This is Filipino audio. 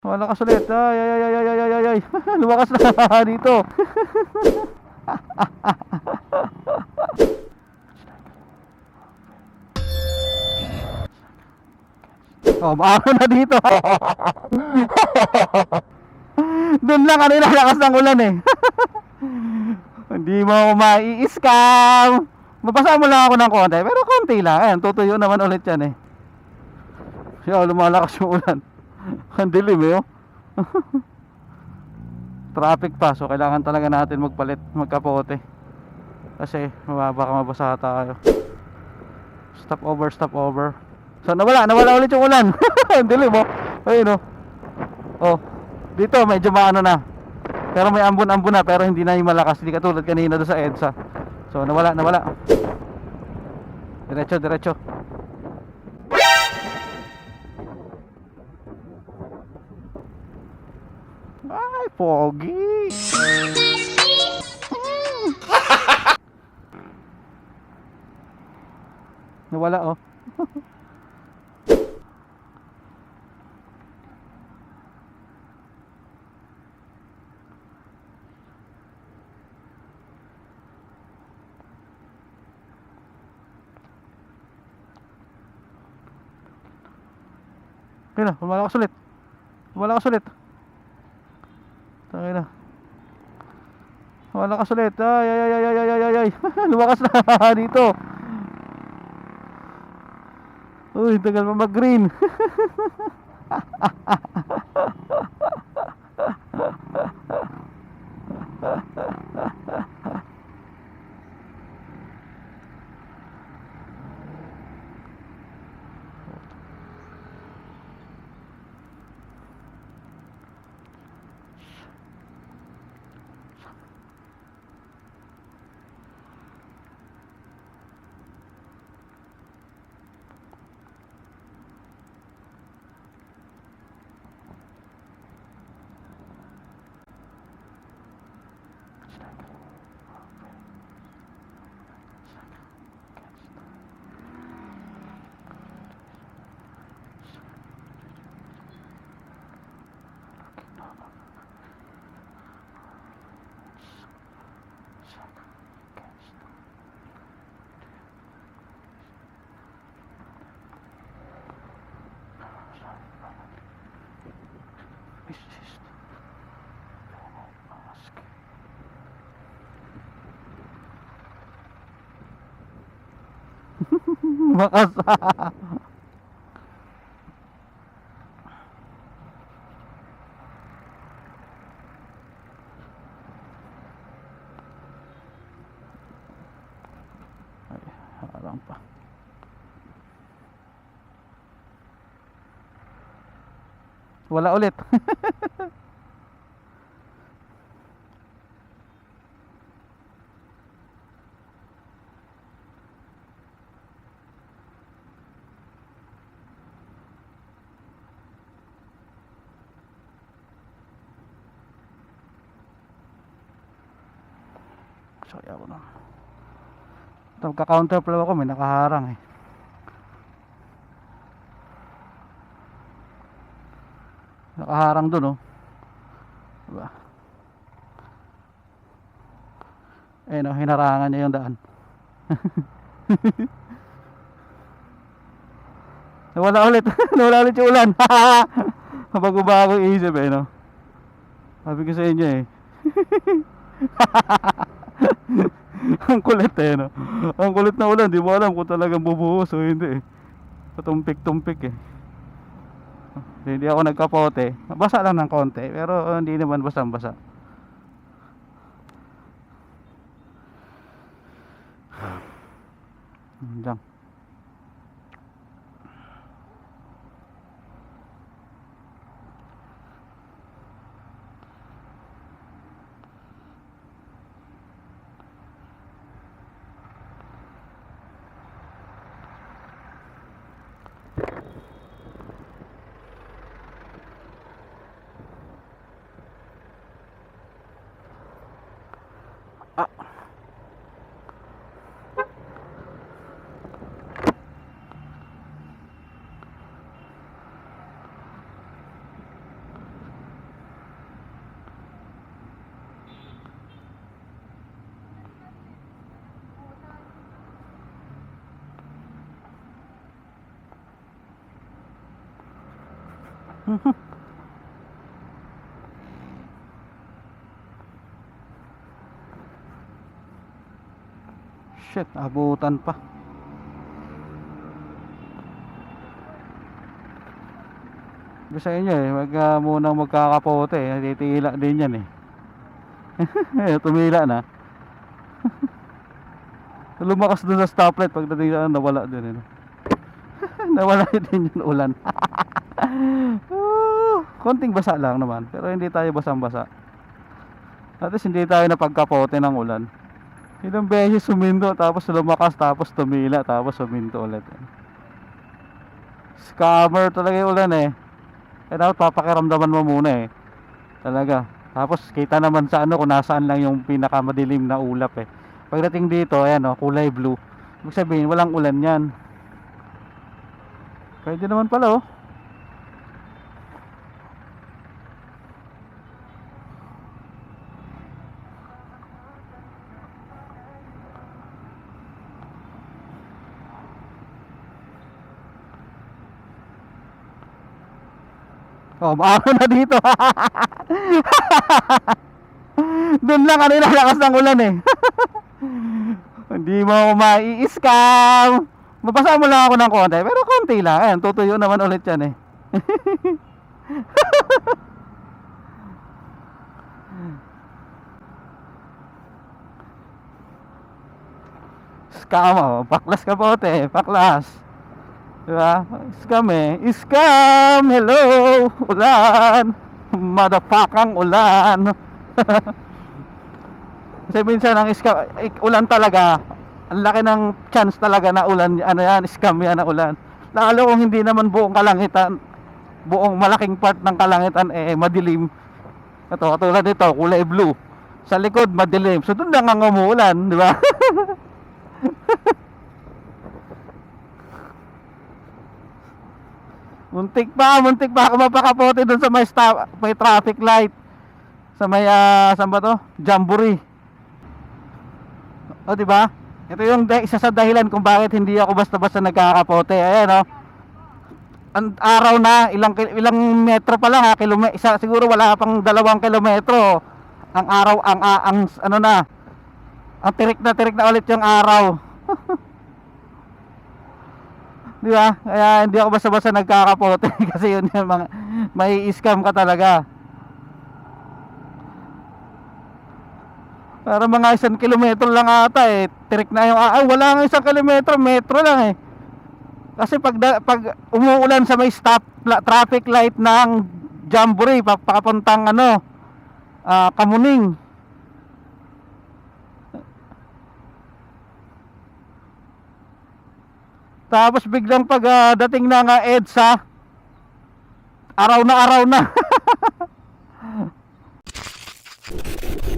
Wala ka ulit. Ay, ay, ay, ay, ay, ay, ay. Lumakas na dito. oh, maano na dito. Doon lang kanina lakas ng ulan eh. Hindi mo mai-scam. Mabasa mo lang ako ng konti, pero konti lang. Ayan, tutuyo naman ulit yan eh. Siya, lumalakas yung ulan. Ang dilim eh, oh. Traffic pa, so kailangan talaga natin magpalit, magkapote. Kasi baka mabasa tayo. Stop over, stop over. So nawala, nawala ulit yung ulan. Ang dilim, oh. Ayun, oh. Oh, dito medyo maano na. Pero may ambon-ambon na, pero hindi na yung malakas. Hindi katulad kanina doon sa EDSA. So nawala, nawala. Diretso, diretso. Pogi. Nawala oh. Kaya na, lumalakas ulit. Lumalakas ulit. Tangin na. Lumalakas ulit. Ay, ay, ay, ay, ay, ay, ay, ay. Lumakas na dito. Uy, tagal pa mag-green. Makas. Ay, harang pa. Wala ulit. Sorry ako na. Magka-counter flow ako, may nakaharang eh. Nakaharang dun oh. Diba? Eh no, hinarangan niya yung daan. Nawala ulit. Nawala ulit yung ulan. Mabago-bago yung isip eh no. Sabi ko sa inyo eh. Ang kulit eh no. Ang kulit na ulan, di mo alam kung talagang bubuhos o hindi eh. Patumpik-tumpik eh. Hindi ako nagkapote. Basa lang ng konti, pero uh, hindi naman basang-basa. Diyan. Shit, abutan pa. Gusto inyo eh, wag uh, munang magkakapote eh. Titila din yan eh. Tumila na. Lumakas dun sa stoplight pagdating sa nawala din eh. nawala din yung ulan. Konting basa lang naman, pero hindi tayo basang-basa. At least hindi tayo napagkapote ng ulan. Ilang beses sumindo, tapos lumakas, tapos tumila, tapos suminto ulit. Scammer talaga yung ulan eh. Kaya dapat papakiramdaman mo muna eh. Talaga. Tapos kita naman sa ano kung nasaan lang yung pinakamadilim na ulap eh. Pagdating dito, ayan oh, kulay blue. Ibig sabihin, walang ulan yan. Pwede naman pala oh. Oh, maawa na dito. Doon lang kanina lakas ng ulan eh. Hindi mo mai-scam. Mabasa mo lang ako ng konti, pero konti lang. Ayan, tutuyo naman ulit yan eh. Scam oh, paklas ka pote, paklas. Diba? Scam eh. Scam! Hello! Ulan! Madapakang ulan! Kasi minsan ang scam, eh, ulan talaga. Ang laki ng chance talaga na ulan, ano yan, scam yan na ulan. Lalo kung hindi naman buong kalangitan, buong malaking part ng kalangitan eh madilim. Ito, katulad nito, kulay blue. Sa likod, madilim. So doon lang ang umuulan, di ba? Muntik pa, muntik pa ako mapakapote doon sa may stop, may traffic light. Sa may ah, saan ba to? Jamboree. O di ba? Ito yung isa sa dahilan kung bakit hindi ako basta-basta nagkakapote. Ayan oh. Ang araw na ilang ilang metro pa lang ha, kilometro isa siguro wala pang dalawang kilometro. Ang araw ang ang, ang ano na. Ang tirik na tirik na ulit yung araw. Di ba? Kaya hindi ako basta-basta nagkakapote kasi yun yung mga may scam ka talaga. Para mga isang kilometro lang ata eh. Tirik na yung ah, wala nga isang kilometro, metro lang eh. Kasi pag pag umuulan sa may stop traffic light ng Jamboree pa- papuntang ano ah, Kamuning. Tapos biglang pag ah, dating na nga EDSA, araw na araw na.